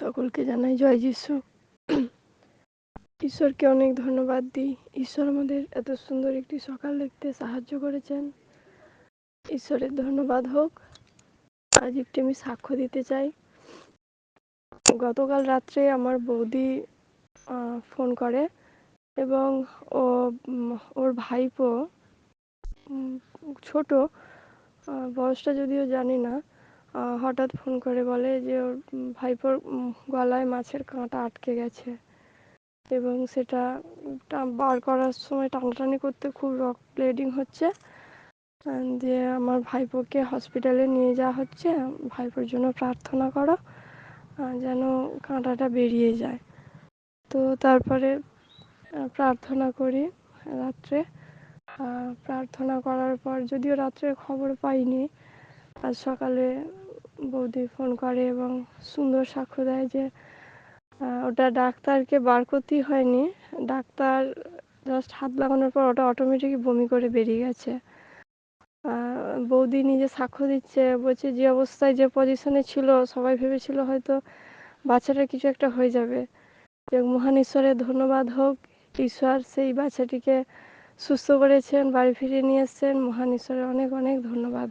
সকলকে জানাই জয় যিশু। ঈশ্বরকে অনেক ধন্যবাদ দিই। ঈশ্বর আমাদের এত সুন্দর একটি সকাল দেখতে সাহায্য করেছেন। ঈশ্বরের ধন্যবাদ হোক। আজ একটি আমি সাক্ষ্য দিতে চাই। গতকাল রাত্রে আমার বৌদি ফোন করে এবং ও ওর ভাইপো ছোট বয়সটা যদিও জানি না হঠাৎ ফোন করে বলে যে ওর ভাইপোর গলায় মাছের কাঁটা আটকে গেছে। এবং সেটা বার করার সময় টানাটানি করতে খুব রক ব্লিডিং হচ্ছে। যে আমার ভাইপোকে হসপিটালে নিয়ে যাওয়া হচ্ছে, ভাইপোর জন্য প্রার্থনা করো যেন কাঁটাটা বেরিয়ে যায়। তো তারপরে প্রার্থনা করি রাত্রে। প্রার্থনা করার পর যদিও রাত্রে খবর পাইনি, আজ সকালে বৌদি ফোন করে এবং সুন্দর সাক্ষ্য দেয় যে ওটা ডাক্তারকে বার করতেই হয়নি। ডাক্তার জাস্ট হাত লাগানোর পর ওটা অটোমেটিকই বমি করে বেরিয়ে গেছে। বৌদি নিজে সাক্ষ্য দিচ্ছে, বলছে যে অবস্থায় যে পজিশনে ছিল, সবাই ভেবেছিল হয়তো বাচ্চাটার কিছু একটা হয়ে যাবে। মহান ঈশ্বরের ধন্যবাদ হোক, ঈশ্বর সেই বাচ্চাটিকে সুস্থ করেছেন, বাড়ি ফিরিয়ে নিয়ে এসছেন। মহান ঈশ্বরের অনেক অনেক ধন্যবাদ।